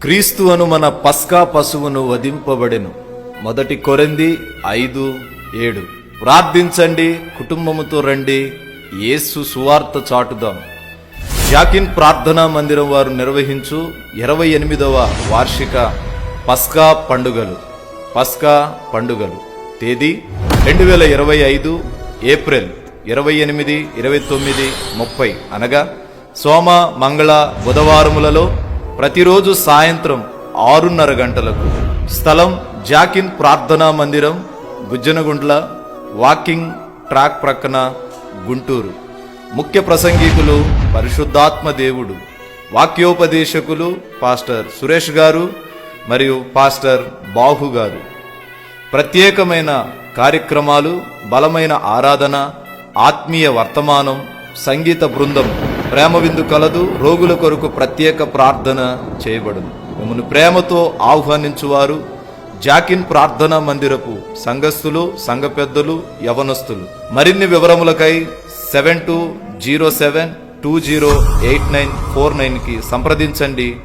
క్రీస్తు అను మన పస్కా పశువును వధింపబడెను. మొదటి కొరింది ఐదు ఏడు. ప్రార్థించండి కుటుంబముతో రండి యేసు సువార్త చాటుదాం. జాకిన్ ప్రార్థనా మందిరం వారు నిర్వహించు ఇరవై ఎనిమిదవ వార్షిక పస్కా పండుగలు. పస్కా పండుగలు. తేదీ రెండు వేల ఇరవై ఐదు ఏప్రిల్. ఇరవై ఎనిమిది ఇరవై తొమ్మిది ముప్పై. అనగా సోమ మంగళ బుధవారములలో ప్రతిరోజు సాయంత్రం ఆరున్నర గంటలకు స్థలం జాకిన్ ప్రార్థనా మందిరం గుజ్జనగుండ్ల వాకింగ్ ట్రాక్ ప్రక్కన గుంటూరు. ముఖ్య ప్రసంగికులు పరిశుద్ధాత్మ దేవుడు వాక్యోపదేశకులు పాస్టర్ సురేష్ గారు మరియు పాస్టర్ బాహు గారు. ప్రత్యేకమైన కార్యక్రమాలు బలమైన ఆరాధన ఆత్మీయ వర్తమానం సంగీత బృందం ప్రేమ విందు కలదు రోగుల కొరకు ప్రత్యేక ప్రార్థన చేయబడును. మిమ్మల్ని ప్రేమతో ఆహ్వానించువారు జాకిన్ ప్రార్థనా మందిరపు సంఘస్థులు సంఘ పెద్దలు యవనస్తులు. మరిన్ని వివరములకై seven two zero seven two zero eight nine four నైన్కి సంప్రదించండి.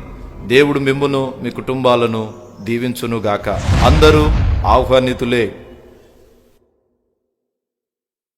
దేవుడు మిమ్మును మీ కుటుంబాలను దీవించునుగాక. అందరూ ఆహ్వానితులే.